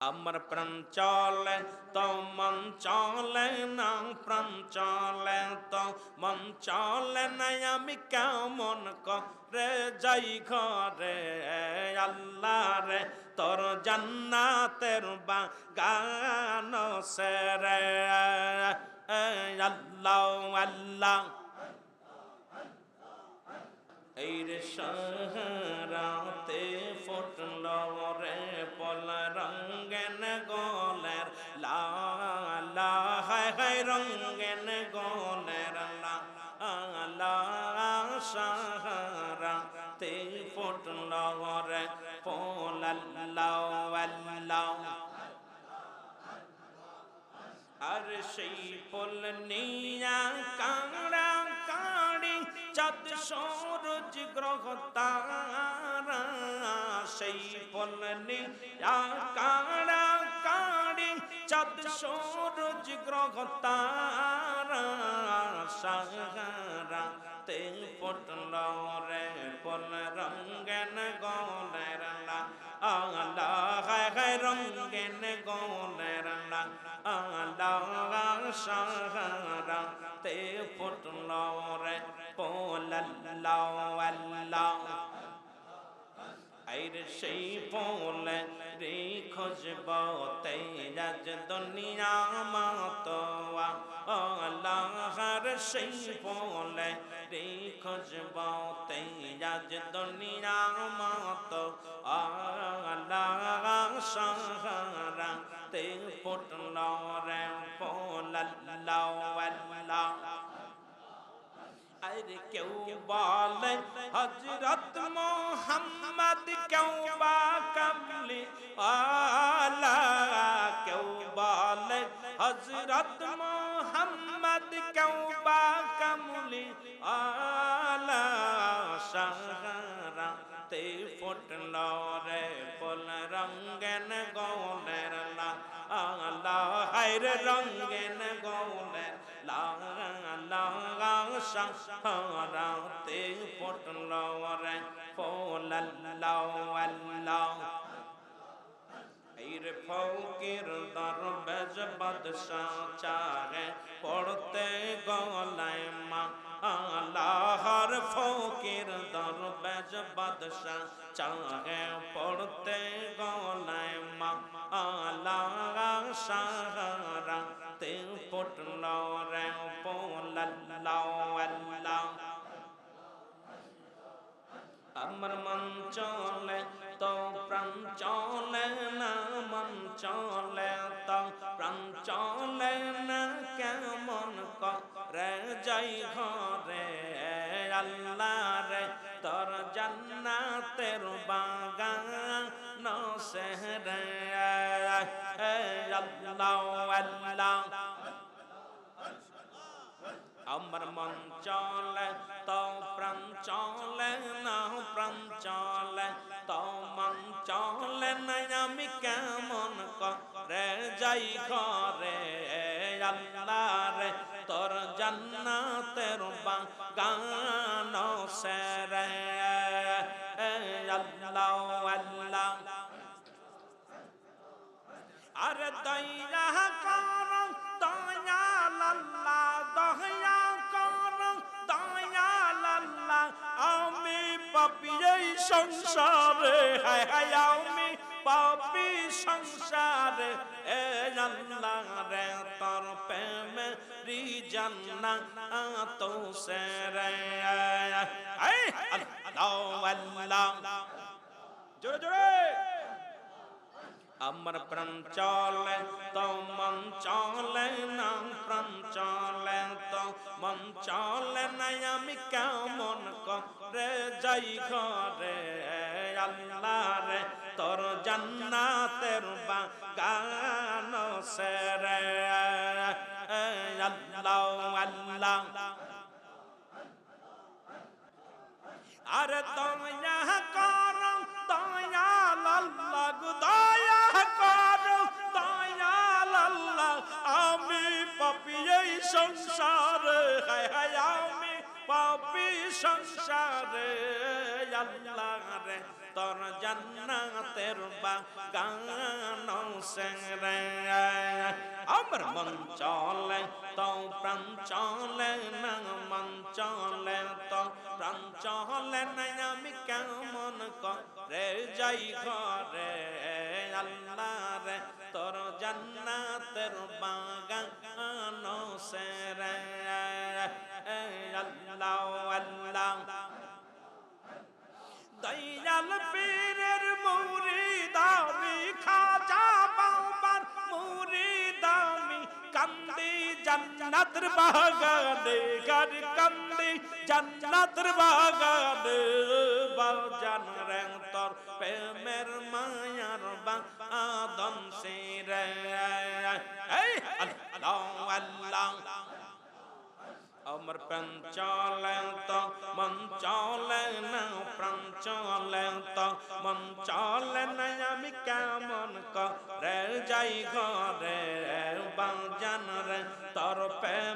আমার প্রাণ চলে তো মন চলে না প্রাণ চলে তো মন চলে না আমি কেমন করে যাই ঘরে আল্লাহ রে তোর জান্নাতের বাগান সে রে আল্লাহ আল্লাহ এই রে সারাতে ফুটল পল আল্লাহ আর সেই পল নিয়া কাঁড়া কাড়ি চাঁদ সূরজ গ্রহ তারা সেই পল নিয়া কাঁড়া কাড়ি চাঁদ সূরজ গ্রহ তারা সাহারা তে পটল রে পল রঙ্গন গলের সাহারা তে পটল রে পল আল্লাহ আইর সেই পোলে রে খুঁজব তেজ দুনিয়া মাতোয়া। আল্লাহর সেই পোলে রে খুঁজব তেজ দুনিয়া মাত আল্লাহ সাহারা তে পুটল রে পোল আল্লাহ আল্লাহ আরে কেউ বলে হজরত মোহাম্মদ কেউ বা কমলি আলা কেউ বলে হজরত মোহাম্মদ কেউ বা কমলি আলা সাহারা তে ফুটল রে পল রঙ্গন হাইর রঙ্গন গৌলের লা লা সাহারা তে রে পল আল্লাহ এর ফকির দরবেজ বাদশাহ চাহে পড়তে গলায় মা আল্লাহর ফকির দরবেজ বাদশাহ চাহে পড়তে গলায় মা আল্লাহ সাহারা তে পটল রে পোলাল্লাহ আমার মন চলে তো প্রাণ চলে না, মন চলে তো প্রাণ চলে না, কেমন করে যাই ঘরে সে রে আল্লাহ আল্লাহ আমার মন চলে তো প্রাণ চলে না প্রাণ চলে তো মন চলে না আমি কেমন করে যাই ঘরে আল্লাহ রে তোর জান্নাতের বাগান সে রে আল্লাহ আল্লাহ আর দয়া কর, দয়া লাল্লা, দয়া কর, দয়া লাল্লা। আমি পাপি এই সংসারে, হায় হায় আমি পাপি সংসারে। এ আল্লাহ রে তোর প্রেমে রি জান্না তো সে রে আল্লাহ আল্লাহ। জোরে জোরে। আমার প্রাণ চলে তো মন চলে না প্রাণ চলে তো মন চলে না আমি কেমন করে যাই ঘরে আল্লাহ রে তোর জান্নাতের বাগান সে রে আল্লাহ আল্লাহ আর দয়া সংসারে, হায় হায় আমি পাপি সংসারে। আল্লাহ রে তোর জান্নাতের বাগান সেরে। আমার মন চলে তো প্রাণ চলে না, মন চলে তো প্রাণ চলে না আমি কেমন করে যাই ঘরে? আল্লাহ রে তোর জান্নাতের বাগান সেরে। আল্লাহ আল্লাহ। দয়াল পীরের মুরিদামি খাজা বাবার মুরিদামি কান্দি জান্নাতের বাগানে গার কান্দি জান্নাতের বাগানে, বাজান রে তোর প্রেমের মায়ার বাদন সিরে এই, আল্লাহ আল্লাহ। আমার প্রাণ চলে তো, মন চলে না, প্রাণ চলে তো, মন চলে না, আমি কেমন করে যাই ঘরে? বাজান রে তোর প্রেমের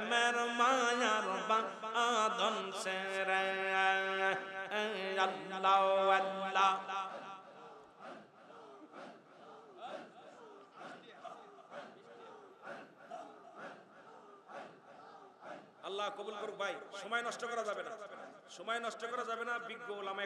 আল্লাহ আল্লাহ আল্লাহ কবুল করুক ভাই। সময় নষ্ট করা যাবে না। সময় নষ্ট করা যাবে না, বিজ্ঞ ওলামা